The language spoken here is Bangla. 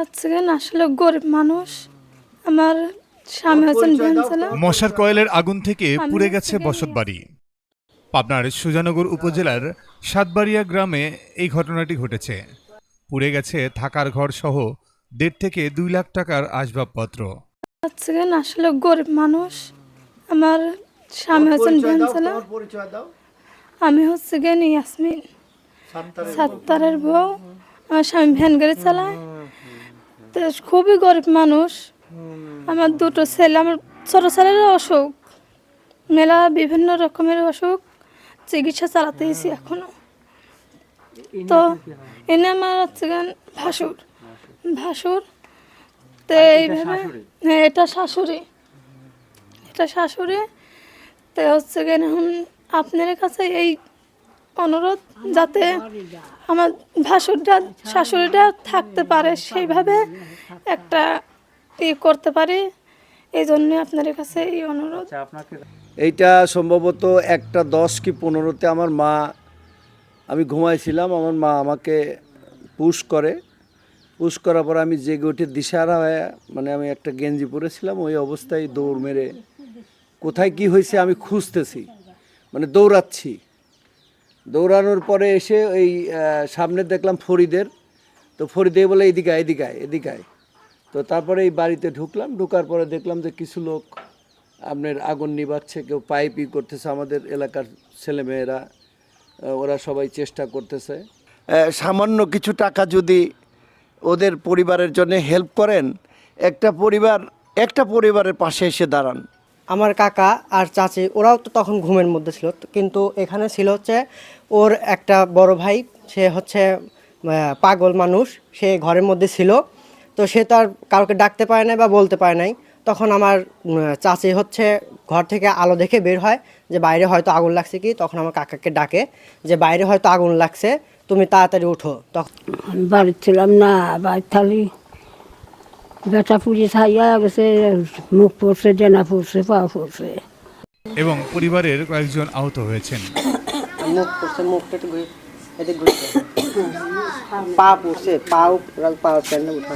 হচ্ছে গিয়ে না, আসলে গরিব মানুষ আমার স্বামী হচ্ছেন মশার কয়েলের আগুন থেকে পুড়ে গেছে গিয়ে বসতবাড়ি। পাবনার সুজানগর উপজেলার সাতবাড়িয়া গ্রামে এই ঘটনাটি ঘটেছে। পুড়ে গেছে থাকার ঘর সহ দেড় থেকে দুই লাখ টাকার আসবাবপত্র। হচ্ছে গিয়ে না, আসলে গরিব মানুষ আমার স্বামী হচ্ছেন ভ্যান চালা পরিচয় দাও। আমি হচ্ছে গিয়ে ইয়াসমিন। সাত্তারের বউ আমার স্বামী ভ্যান গাড়ি চালায়। খুবই গরিব মানুষ। আমার দুটো ছেলে আমার ছোট ছেলের অসুখ। মেলা বিভিন্ন রকমের অসুখ চিকিৎসা চালাতেইছি এখনও। তো এনে আমার হচ্ছে গিয়ে ভাসুর। ভাসুর। তো এইভাবে হ্যাঁ এটা শাশুড়ি। এটা শাশুড়ি। তো হচ্ছে গিয়ে এখন আপনার কাছে এই অনুরোধ যাতে আমার ভাসুরটা শাশুড়িটা থাকতে পারে সেইভাবে একটা ই করতে পারি। এই জন্য আপনার কাছে এই অনুরোধ। এইটা সম্ভবত একটা দশ কি পনেরোতে আমার মা আমি ঘুমাইছিলাম আমার মা আমাকে পুশ করে। পুশ করার পর আমি জেগে উঠে দিশারা হয়ে মানে আমি একটা গেঞ্জি পরেছিলাম ওই অবস্থায় দৌড় মেরে। কোথায় কি হয়েছে আমি খুঁজতেছি মানে দৌড়াচ্ছি। দৌড়ানোর পরে এসে আহ, সামনে দেখলাম ফরিদের। তো ফরিদে বলে এদিকে এদিকে এদিকে তো তারপরে এই বাড়িতে ঢুকলাম। ঢুকার পরে দেখলাম যে কিছু লোক আপনার আগুন নিবাচ্ছে কেউ পাইপই করতেছে আমাদের এলাকার ছেলেমেয়েরা। ওরা সবাই চেষ্টা করতেছে। সামান্য কিছু টাকা যদি ওদের পরিবারের জন্য হেল্প করেন একটা পরিবার একটা পরিবারের পাশে এসে দাঁড়ান। আমার কাকা আর চাচি, ওরাও তো তখন ঘুমের মধ্যে ছিল। কিন্তু এখানে ছিল হচ্ছে ওর একটা বড় ভাই, সে হচ্ছে পাগল মানুষ, সে ঘরের মধ্যে ছিল। তো সে তো আর কাউকে ডাকতে পারে নাই বা বলতে পারে নাই। তখন আমার চাচি হচ্ছে ঘর থেকে আলো দেখে বের হয় যে বাইরে হয়তো আগুন লাগছে কি? তখন আমার কাকাকে ডাকে যে বাইরে হয়তো আগুন লাগছে, তুমি তাড়াতাড়ি উঠো। তখন বাড়ির ছিলাম না বাড়ির থালি। বেটা পুড়িয়ে ছাইয়া গেছে মুখ পড়ছে ডেনা পড়ছে পা পড়ছে। এবং পরিবারের কয়েকজন আহত হয়েছেন। মুখ পড়ছে ঘুরে পা পড়ছে পাও পা প্যান্ডে উঠা